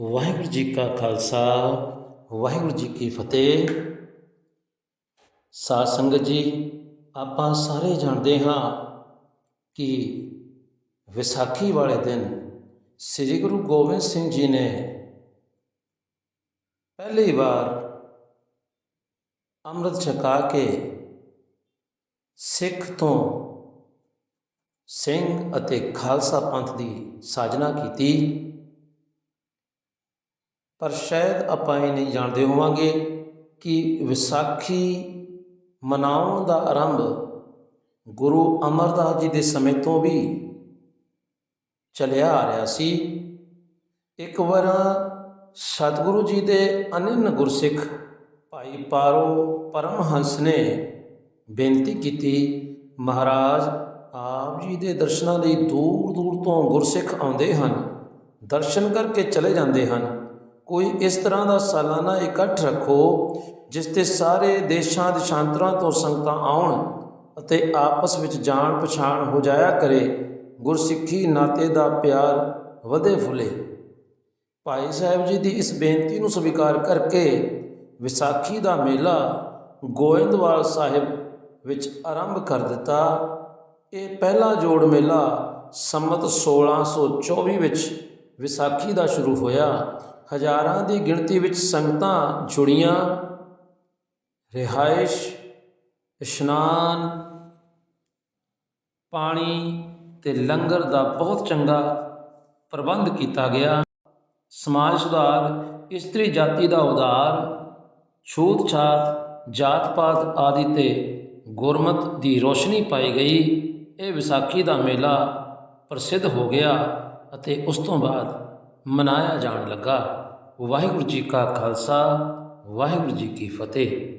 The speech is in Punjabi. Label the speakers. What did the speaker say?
Speaker 1: ਵਾਹਿਗੁਰੂ ਜੀ ਕਾ ਖਾਲਸਾ, ਵਾਹਿਗੁਰੂ ਜੀ ਕੀ ਫਤਿਹ। ਸਾਧ ਸੰਗਤ ਜੀ, ਆਪਾਂ ਸਾਰੇ ਜਾਣਦੇ ਹਾਂ ਕਿ ਵਿਸਾਖੀ ਵਾਲੇ ਦਿਨ ਸ੍ਰੀ ਗੁਰੂ ਗੋਬਿੰਦ ਸਿੰਘ ਜੀ ਨੇ ਪਹਿਲੀ ਵਾਰ ਅੰਮ੍ਰਿਤ ਛਕਾ ਕੇ ਸਿੱਖ ਤੋਂ ਸਿੰਘ ਅਤੇ ਖਾਲਸਾ ਪੰਥ ਦੀ ਸਾਜਨਾ ਕੀਤੀ। ਪਰ ਸ਼ਾਇਦ ਆਪਾਂ ਇਹ ਨਹੀਂ ਜਾਣਦੇ ਹੋਵਾਂਗੇ ਕਿ ਵਿਸਾਖੀ ਮਨਾਉਣ ਦਾ ਆਰੰਭ ਗੁਰੂ ਅਮਰਦਾਸ ਜੀ ਦੇ ਸਮੇਂ ਤੋਂ ਵੀ ਚੱਲਿਆ ਆ ਰਿਹਾ ਸੀ। ਇੱਕ ਵਾਰ ਸਤਿਗੁਰੂ ਜੀ ਦੇ ਅਨੰਨ ਗੁਰਸਿੱਖ ਭਾਈ ਪਾਰੋ ਪਰਮਹੰਸ ਨੇ ਬੇਨਤੀ ਕੀਤੀ, ਮਹਾਰਾਜ, ਆਪ ਜੀ ਦੇ ਦਰਸ਼ਨਾਂ ਲਈ ਦੂਰ ਦੂਰ ਤੋਂ ਗੁਰਸਿੱਖ ਆਉਂਦੇ ਹਨ, ਦਰਸ਼ਨ ਕਰਕੇ ਚਲੇ ਜਾਂਦੇ ਹਨ। ਕੋਈ ਇਸ ਤਰ੍ਹਾਂ ਦਾ ਸਾਲਾਨਾ ਇਕੱਠ ਰੱਖੋ, ਜਿਸ ਤੇ ਸਾਰੇ ਦੇਸ਼ਾਂ ਦੇਸ਼ਾਂਤਰਾਂ ਤੋਂ ਸੰਗਤਾਂ ਆਉਣ ਅਤੇ ਆਪਸ ਵਿੱਚ ਜਾਣ ਪਛਾਣ ਹੋ ਜਾਇਆ ਕਰੇ, ਗੁਰਸਿੱਖੀ ਨਾਤੇ ਦਾ ਪਿਆਰ ਵਧੇ ਫੁੱਲੇ। ਭਾਈ ਸਾਹਿਬ ਜੀ ਦੀ ਇਸ ਬੇਨਤੀ ਨੂੰ ਸਵੀਕਾਰ ਕਰਕੇ ਵਿਸਾਖੀ ਦਾ ਮੇਲਾ ਗੋਇੰਦਵਾਲ ਸਾਹਿਬ ਵਿੱਚ ਆਰੰਭ ਕਰ ਦਿੱਤਾ। ਇਹ ਪਹਿਲਾ ਜੋੜ ਮੇਲਾ ਸੰਮਤ 1624 ਵਿੱਚ ਵਿਸਾਖੀ ਦਾ ਸ਼ੁਰੂ ਹੋਇਆ। ਹਜ਼ਾਰਾਂ ਦੀ ਗਿਣਤੀ ਵਿੱਚ ਸੰਗਤਾਂ ਜੁੜੀਆਂ। ਰਿਹਾਇਸ਼, ਇਸ਼ਨਾਨ, ਪਾਣੀ ਤੇ ਲੰਗਰ ਦਾ ਬਹੁਤ ਚੰਗਾ ਪ੍ਰਬੰਧ ਕੀਤਾ ਗਿਆ। ਸਮਾਜ ਸੁਧਾਰ, ਇਸਤਰੀ ਜਾਤੀ ਦਾ ਉਧਾਰ ਛੂਤ ਛਾਤ ਜਾਤ ਪਾਤ ਆਦਿ ਤੇ ਗੁਰਮਤ ਦੀ ਰੋਸ਼ਨੀ ਪਾਈ ਗਈ। ਇਹ ਵਿਸਾਖੀ ਦਾ ਮੇਲਾ ਪ੍ਰਸਿੱਧ ਹੋ ਗਿਆ ਅਤੇ ਉਸ ਤੋਂ ਬਾਅਦ ਮਨਾਇਆ ਜਾਣ ਲੱਗਾ। ਵਾਹਿਗੁਰੂ ਜੀ ਕਾ ਖਾਲਸਾ ਵਾਹਿਗੁਰੂ ਜੀ ਕੀ ਫਤਿਹ।